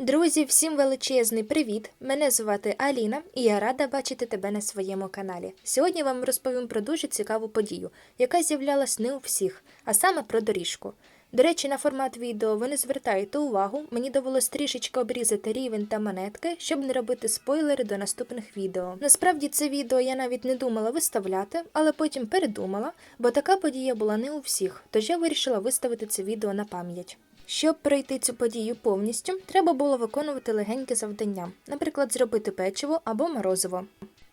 Друзі, всім величезний привіт! Мене звати Аліна і я рада бачити тебе на своєму каналі. Сьогодні вам розповім про дуже цікаву подію, яка з'являлась не у всіх, а саме про доріжку. До речі, на формат відео ви не звертаєте увагу, мені довелось трішечки обрізати рівень та монетки, щоб не робити спойлери до наступних відео. Насправді це відео я навіть не думала виставляти, але потім передумала, бо така подія була не у всіх, тож я вирішила виставити це відео на пам'ять. Щоб пройти цю подію повністю, треба було виконувати легеньке завдання, наприклад, зробити печиво або морозиво.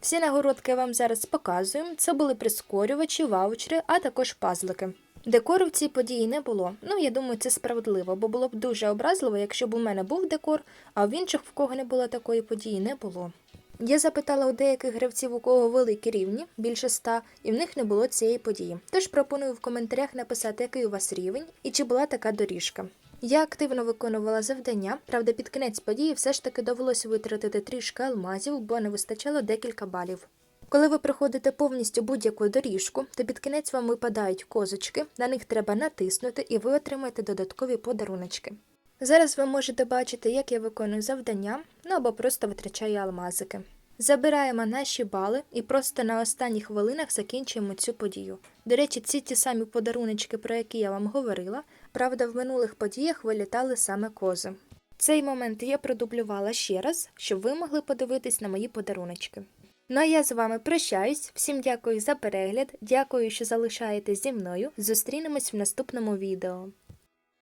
Всі нагородки я вам зараз показую. Це були прискорювачі, ваучери, а також пазлики. Декору в цій події не було. Ну, я думаю, це справедливо, бо було б дуже образливо, якщо б у мене був декор, а в інших, в кого не було такої події, не було. Я запитала у деяких гравців, у кого великі рівні, більше ста, і в них не було цієї події. Тож пропоную в коментарях написати, який у вас рівень і чи була така доріжка. Я активно виконувала завдання, правда, під кінець події все ж таки довелося витратити трішки алмазів, бо не вистачало декілька балів. Коли ви проходите повністю будь-яку доріжку, то під кінець вам випадають козочки, на них треба натиснути і ви отримаєте додаткові подаруночки. Зараз ви можете бачити, як я виконую завдання, ну або просто витрачаю алмазики. Забираємо наші бали і просто на останніх хвилинах закінчуємо цю подію. До речі, ці ті самі подаруночки, про які я вам говорила, правда, в минулих подіях вилітали саме кози. Цей момент я продублювала ще раз, щоб ви могли подивитись на мої подаруночки. Ну а я з вами прощаюсь. Всім дякую за перегляд, дякую, що залишаєтесь зі мною. Зустрінемось в наступному відео.